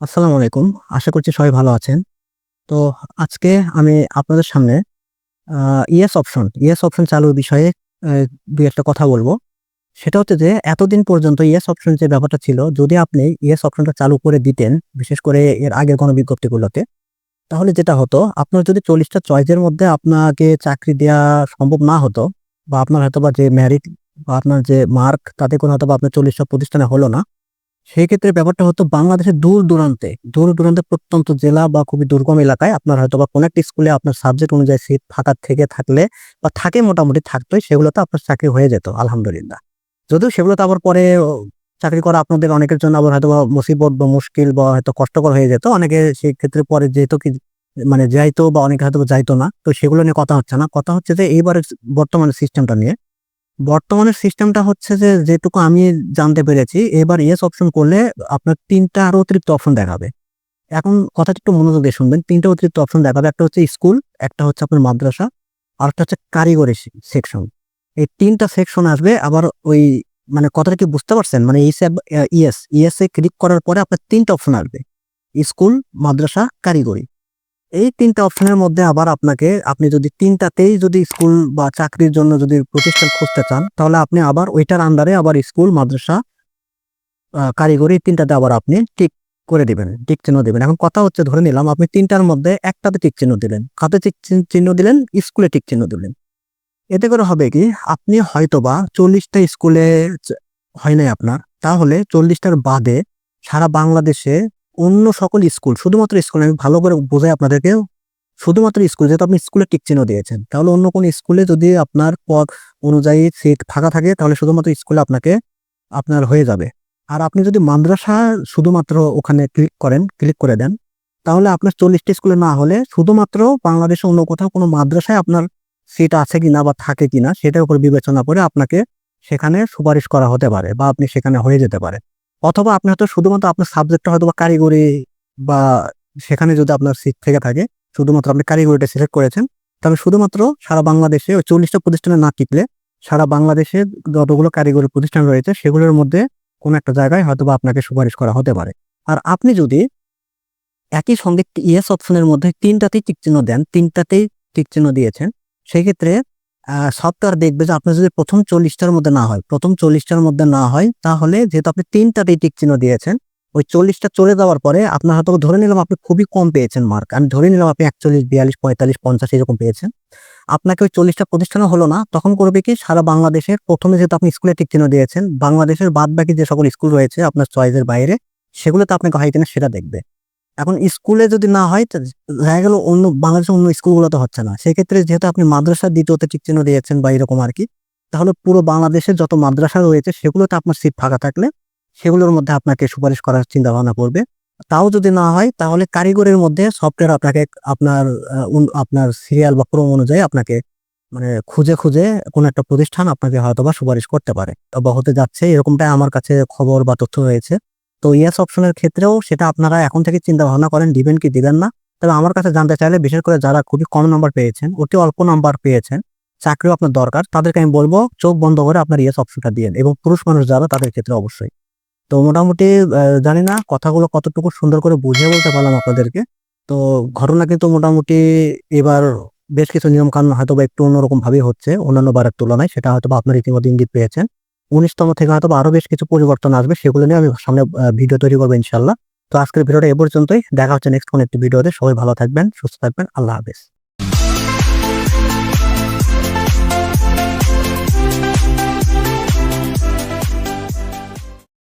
আসসালামু আলাইকুম। আশা করছি সবাই ভালো আছেন। তো আজকে আমি আপনাদের সামনে ইয়েস অপশন, ইয়েস অপশন চালুর বিষয়ে এ ২ ১ টা কথা বলব সেটা হচ্ছে যে এতদিন পর্যন্ত ইয়েস অপশন যে ব্যাপারটা ছিল, যদি আপনি ইয়েস অপশনটা চালু করে দিতেন, বিশেষ করে এর আগের গণবিজ্ঞপ্তিগুলোতে, তাহলে যেটা হতো আপনার যদি চল্লিশটা চয়েসের মধ্যে আপনাকে চাকরি দেয়া সম্ভব না হতো বা আপনার হয়তো বা যে মেরিট বা আপনার যে মার্ক তাতে কোনো হয়তো বা আপনার চল্লিশটা প্রতিষ্ঠানে হলো না। সেই ক্ষেত্রে ব্যাপারটা হতো বাংলাদেশের দূর-দূরান্তে, দূর-দূরান্তে প্রত্যন্ত জেলা বা খুবই দুর্গম এলাকায় আপনার হয়তো বা কোনো একটা স্কুলে আপনার সাবজেক্ট অনুযায়ী সিট ফাঁকা থেকে থাকলে বা থাকে মোটামুটি থাকতই সেগুলোতে আপনার চাকরি হয়ে যেত আলহামদুলিল্লাহ। যদিও সেগুলোতে আবার পরে চাকরি করা আপনাদের অনেকের জন্য আবার হয়তোবা মুসিবত বা মুশকিল বা হয়তো কষ্টকর হয়ে যেত। অনেকে সেই ক্ষেত্রে পরে যেত কি মানে যাইতো বা অনেকে হয়তো যাইতো না। তো সেগুলো নিয়ে কথা হচ্ছে না। কথা হচ্ছে যে এইবারের বর্তমানের সিস্টেমটা নিয়ে। বর্তমানের সিস্টেমটা হচ্ছে যে যেটুকু আমি জানতে পেরেছি এবার ইয়েস অপশন করলে আপনার ৩ টা আরও অতিরিক্ত অপশন দেখাবে। এখন কথাটা একটু মনোযোগ দিয়ে শুনবেন। ৩ টা অতিরিক্ত অপশন দেখাবে। একটা হচ্ছে স্কুল, একটা হচ্ছে আপনার মাদ্রাসা, আর একটা হচ্ছে কারিগরি সেকশন। এই ৩ টা সেকশন আসবে আবার ওই মানে কথাটা কি বুঝতে পারছেন? মানে ইয়েস, ইয়েস এ ক্লিক করার পরে আপনার ৩ টা অপশন আসবে। স্কুল, মাদ্রাসা, কারিগরি। এই ৩ টা অপশনের মধ্যে আবার আপনাকে আপনি যদি তিনটাতেই যদি স্কুল বা চাকরির জন্য যদি প্রতিষ্ঠান খুঁজতে চান, তাহলে আপনি আবার ওইটার আন্ডারে আবার স্কুল, মাদ্রাসা, কারিগরি তিনটাতে আবার আপনি টিক করে দিবেন। টিক চিহ্ন দিবেন। এখন কথা হচ্ছে ধরে নিলাম আপনি তিনটার মধ্যে একটাতে টিক চিহ্ন দিলেন। কাতে টিক চিহ্ন দিলেন? স্কুলে টিক চিহ্ন দিলেন। এতে করে হবে কি? আপনি হয়তোবা ৪০ টা স্কুলে হয় নাই আপনার। তাহলে চল্লিশটার বাদে সারা বাংলাদেশে অন্য সকল স্কুল, শুধুমাত্র স্কুল আমি ভালো করে বোঝাই আপনাদেরকে। শুধুমাত্র স্কুল যেহেতু আপনি স্কুলে টিক চিহ্ন দিয়েছেন। তাহলে অন্য কোনো স্কুলে যদি আপনার পদ অনুযায়ী সিট ফাঁকা থাকে তাহলে শুধুমাত্র স্কুলে আপনাকে আপনার হয়ে যাবে। আর আপনি যদি মাদ্রাসা শুধুমাত্র ওখানে ক্লিক করেন, ক্লিক করে দেন, তাহলে আপনার চল্লিশটি স্কুলে না হলে শুধুমাত্র বাংলাদেশে অন্য কোথাও কোনো মাদ্রাসায় আপনার সিট আছে কি না বা থাকে কিনা সেটার উপর বিবেচনা করে আপনাকে সেখানে সুপারিশ করা হতে পারে বা আপনি সেখানে হয়ে যেতে পারেন। অথবা আপনি হয়তো শুধুমাত্র আপনার সাবজেক্টটা হয়তো বা কারিগরি বা সেখানে যদি আপনার সিট থেকে থাকে, শুধুমাত্র আপনি কারিগরিটা সিলেক্ট করেছেন, তাহলে শুধুমাত্র সারা বাংলাদেশে ওই ৪০ টা প্রতিষ্ঠানে না টিকলে সারা বাংলাদেশে যতগুলো কারিগরি প্রতিষ্ঠান রয়েছে সেগুলোর মধ্যে কোনো একটা জায়গায় হয়তোবা আপনাকে সুপারিশ করা হতে পারে। আর আপনি যদি একই সঙ্গে ইয়েস অপশনের মধ্যে ৩ টাতেই টিক চিহ্ন দেন, ৩ টাতেই টিক চিহ্ন দিয়েছেন, সেক্ষেত্রে সফটওয়্যার দেখবে যে আপনার যদি প্রথম চল্লিশটার মধ্যে না হয়, প্রথম চল্লিশটার মধ্যে না হয়, তাহলে যেহেতু আপনি ৩ টাতেই টিক চিহ্ন দিয়েছেন, ওই চল্লিশটা চলে যাওয়ার পরে আপনার হয়তো ধরে নিলাম আপনি খুবই কম পেয়েছেন মার্ক। আমি ধরে নিলাম আপনি ৪১, ৪২, ৪৫, ৫০ এরকম পেয়েছেন। আপনাকে ওই চল্লিশটা প্রতিষ্ঠানও হলো না। তখন করবে কি? সারা বাংলাদেশের প্রথমে যেহেতু আপনি স্কুলে টিক চিহ্ন দিয়েছেন, বাংলাদেশের বাদবাকি যে সকল স্কুল রয়েছে আপনার চয়েসের বাইরে, সেগুলোতে আপনাকে হয় কিনা সেটা দেখবে। এখন স্কুলে যদি না হয় দেখা গেল অন্য বাংলাদেশের অন্য স্কুলগুলোতে হচ্ছে না। সেক্ষেত্রে যেহেতু আপনি মাদ্রাসার ২য় তে টিক চিহ্ন দিয়েছেন বা এরকম আর কি তাহলে পুরো বাংলাদেশের যত মাদ্রাসা রয়েছে সেগুলোতে আপনার সিট ফাঁকা থাকলে সেগুলোর মধ্যে আপনাকে সুপারিশ করার চিন্তা ভাবনা করবে। তাও যদি না হয় তাহলে কারিগরের মধ্যে সফটওয়্যার আপনাকে আপনার আপনার সিরিয়াল বা ক্রম অনুযায়ী আপনাকে মানে খুঁজে, খুঁজে কোনো একটা প্রতিষ্ঠান আপনাকে হয়তো বা সুপারিশ করতে পারে বা হতে যাচ্ছে এরকমটাই আমার কাছে খবর বা তথ্য রয়েছে। তো ইয়েস অপশনের ক্ষেত্রেও সেটা আপনারা এখন থেকে চিন্তা ভাবনা করেন দিবেন কি দিবেন না। তবে আমার কাছে জানতে চাইলে বিশেষ করে যারা খুবই কম নাম্বার পেয়েছেন, অতি অল্প নাম্বার পেয়েছেন, চাকরিও আপনার দরকার, তাদেরকে আমি বলব চোখ বন্ধ করে আপনার ইয়েস অপশনটা দিয়েন এবং পুরুষ মানুষ যারা তাদের ক্ষেত্রে অবশ্যই। তো মোটামুটি জানি না কথাগুলো কতটুকু সুন্দর করে বুঝিয়ে বলতে পারলাম আপনাদেরকে। তো ঘটনা কিন্তু মোটামুটি এবার বেশ কিছু নিয়মকানুন হয়তো বা একটু অন্যরকম ভাবেই হচ্ছে অন্যান্য বারের তুলনায়। সেটা হয়তোবা আপনার ইতিমধ্যে ইঙ্গিত পেয়েছেন। উনিশতম থেকে হয়তো আরও বেশ কিছু পরিবর্তন আসবে, সেগুলো নিয়ে আমি সামনে ভিডিও তৈরি করব ইনশাল্লাহ তো আজকের ভিডিওটা এ পর্যন্তই। দেখা হচ্ছে নেক্সট কোন একটি ভিডিওতে সবাই ভালো থাকবেন, সুস্থ থাকবেন। আল্লাহ হাফেজ।